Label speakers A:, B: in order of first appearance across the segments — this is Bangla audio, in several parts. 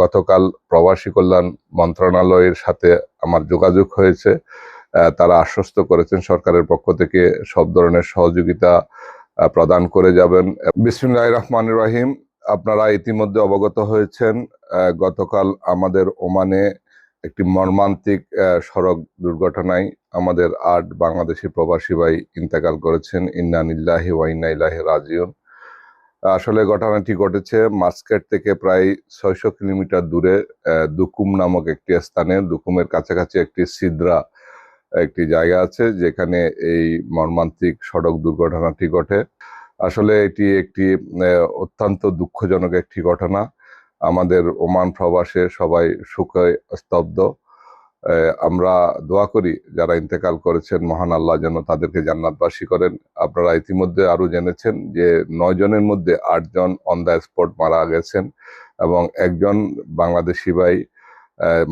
A: গতকাল প্রবাসী কল্যাণ মন্ত্রণালয়ের সাথে আমার যোগাযোগ হয়েছে। তারা আশ্বস্ত করেছেন সরকারের পক্ষ থেকে সব ধরনের সহযোগিতা প্রদান করে যাবেন। বিসমুল্লাহ রহমান রহিম, আপনারা ইতিমধ্যে অবগত হয়েছেন গতকাল আমাদের ওমানে একটি মর্মান্তিক সড়ক দুর্ঘটনায় আমাদের আট বাংলাদেশি প্রবাসী ভাই ইন্তেকাল করেছেন। ইন্নানিল্লাহি ওয়া ইন্না ইলাইহি রাজিউন। আসলে ঘটনাটি ঘটেছে মাস্কেট থেকে প্রায় ছয়শো কিলোমিটার দূরে দুকুম নামক একটি স্থানে। দুকুমের কাছাকাছি একটি সিদ্রা একটি জায়গা আছে, যেখানে এই মর্মান্তিক সড়ক দুর্ঘটনাটি ঘটে। আসলে এটি একটি অত্যন্ত দুঃখজনক একটি ঘটনা। আমাদের ওমান প্রবাসে সবাই সুখে স্তব্ধ। আমরা দোয়া করি যারা ইন্তেকাল করেছেন, মহান আল্লাহ যেন তাদেরকে জান্নাতবাসী করেন। আপনারা ইতিমধ্যে আরও জেনেছেন যে নয় জনের মধ্যে আটজন অন দ্য স্পট মারা গেছেন এবং একজন বাংলাদেশি ভাই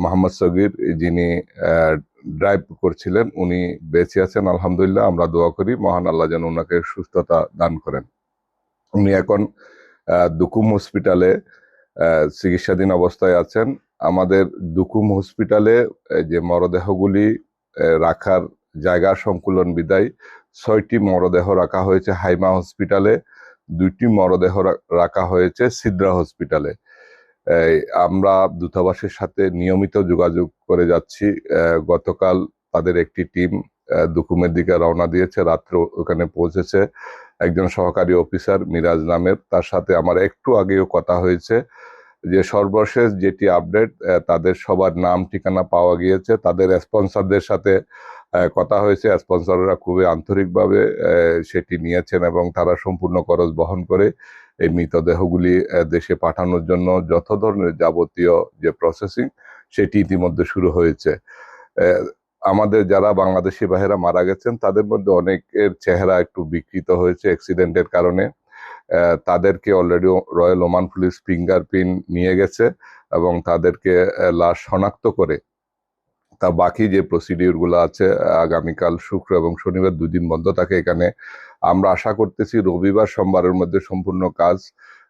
A: মোহাম্মদ সগির, যিনি ড্রাইভ করছিলেন, উনি বেঁচে আছেন, আলহামদুলিল্লাহ। আমরা দোয়া করি মহান আল্লাহ যেন ওনাকে সুস্থতা দান করেন। উনি এখন দুকুম হসপিটালে চিকিৎসাধীন অবস্থায় আছেন। আমাদের দুকুম হসপিটালে যে মরদেহগুলি রাখার জায়গা সংকুলন বিদায়, ছয়টি মরদেহ রাখা হয়েছে হাইমা হসপিটালে, দুইটি মরদেহ রাখা হয়েছে সিদ্রা হসপিটালে। আমরা দূতাবাসের সাথে নিয়মিত যোগাযোগ করে যাচ্ছি। গতকাল তাদের একটি টিম দুকুমের দিকে রওনা দিয়েছে, রাত্রে ওখানে পৌঁছেছে। একজন সহকারী অফিসার মিরাজ নামের, তার সাথে আমার একটু আগেও কথা হয়েছে। যে সর্বশেষ যেটি আপডেট তাদের সবার নাম, ঠিকানা পাওয়া গিয়েছে। তাদের স্পন্সরদের সাথে কথা হয়েছে। স্পন্সররা খুবই আন্তরিকভাবে সেটি নিয়েছেন এবং তারা সম্পূর্ণ খরচ বহন করে এই মৃতদেহগুলি দেশে পাঠানোর জন্য যত ধরনের যাবতীয় যে প্রসেসিং সেটি ইতিমধ্যে শুরু হয়েছে। আমাদের যারা বাংলাদেশি ভাইয়েরা মারা গেছেন, তাদের মধ্যে অনেকের চেহারা একটু বিকৃত হয়েছে অ্যাক্সিডেন্টের কারণে। তাদেরকে already Royal Oman police fingerprint নিয়ে গেছে এবং তাদেরকে লাশ শনাক্ত করে। তা বাকি যে প্রসিডিউরগুলো আছে আগামীকাল শুক্র এবং শনিবার দুই দিন বন্ধ থাকে এখানে। আমরা আশা করতেছি রবিবার সোমবারের মধ্যে সম্পূর্ণ কাজ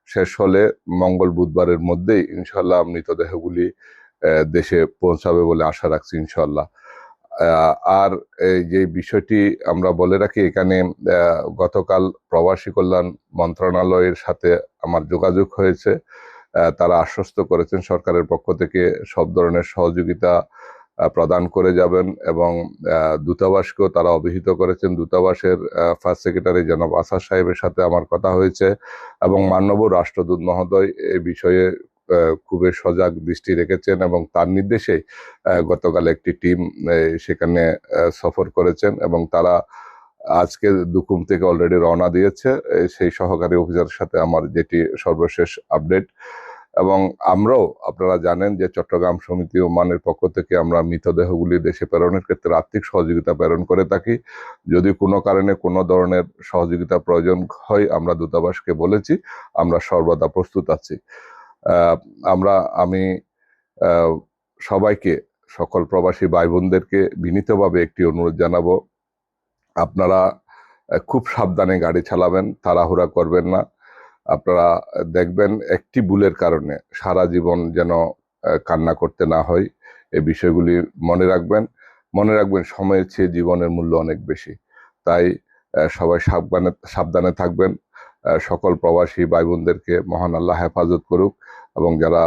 A: শেষ হলে মঙ্গল বুধবারের মধ্যেই ইনশাল্লাহ মৃতদেহগুলি দেশে পৌঁছাবে বলে আশা রাখছি ইনশাল্লাহ আর যে বিষয়টি আমরা বলে রাখি, এখানে গতকাল প্রবাসী কল্যাণ মন্ত্রণালয়ের সাথে আমার যোগাযোগ হয়েছে। তারা আশ্বস্ত করেছেন সরকারের পক্ষ থেকে সব ধরনের সহযোগিতা প্রদান করে যাবেন এবং দূতাবাসকেও তারা অভিহিত করেছেন। দূতাবাসের ফার্স্ট সেক্রেটারি জনাব আসাদ সাহেবের সাথে আমার কথা হয়েছে এবং মাননীয় রাষ্ট্রদূত মহোদয় এই বিষয়ে খুবই সজাগ দৃষ্টি রেখেছেন এবং তার নির্দেশে গতকাল একটি টিম সেখানে সফর করেছেন এবং তারা আজকে দুকুম থেকে অলরেডি রওনা দিয়েছে। সেই সহকারী অফিসারের সাথে আমার যেটি সর্বশেষ আপডেট। এবং আমরাও, আপনারা জানেন যে চট্টগ্রাম সমিতি ও মানের পক্ষ থেকে আমরা মৃতদেহগুলি দেশে প্রেরণের ক্ষেত্রে আর্থিক সহযোগিতা প্রেরণ করে থাকি। যদি কোনো কারণে কোনো ধরনের সহযোগিতা প্রয়োজন হয়, আমরা দূতাবাসকে বলেছি, আমরা সর্বদা প্রস্তুত আছি। আমরা, আমি সবাইকে, সকল প্রবাসী ভাই বোনদেরকে বিনীতভাবে একটি অনুরোধ জানাব। আপনারা খুব সাবধানে গাড়ি চালাবেন, তাড়াহুড়া করবেন না। আপনারা দেখবেন একটি ভুলের কারণে সারা জীবন যেন কান্না করতে না হয়। এই বিষয়গুলি মনে রাখবেন। মনে রাখবেন সময়ের চেয়ে জীবনের মূল্য অনেক বেশি। তাই সবাই সাবধানে সাবধানে থাকবেন। সকল প্রবাসী ভাই বোনদেরকে মহান আল্লাহ হেফাজত করুক এবং যারা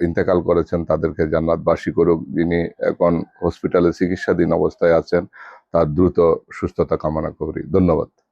A: ইন্তেকাল করেছেন তাদেরকে জান্নাতবাসী করুক, যিনি এখন হসপিটালে চিকিৎসাধীন অবস্থায় আছেন, তার দ্রুত সুস্থতা কামনা করি। ধন্যবাদ।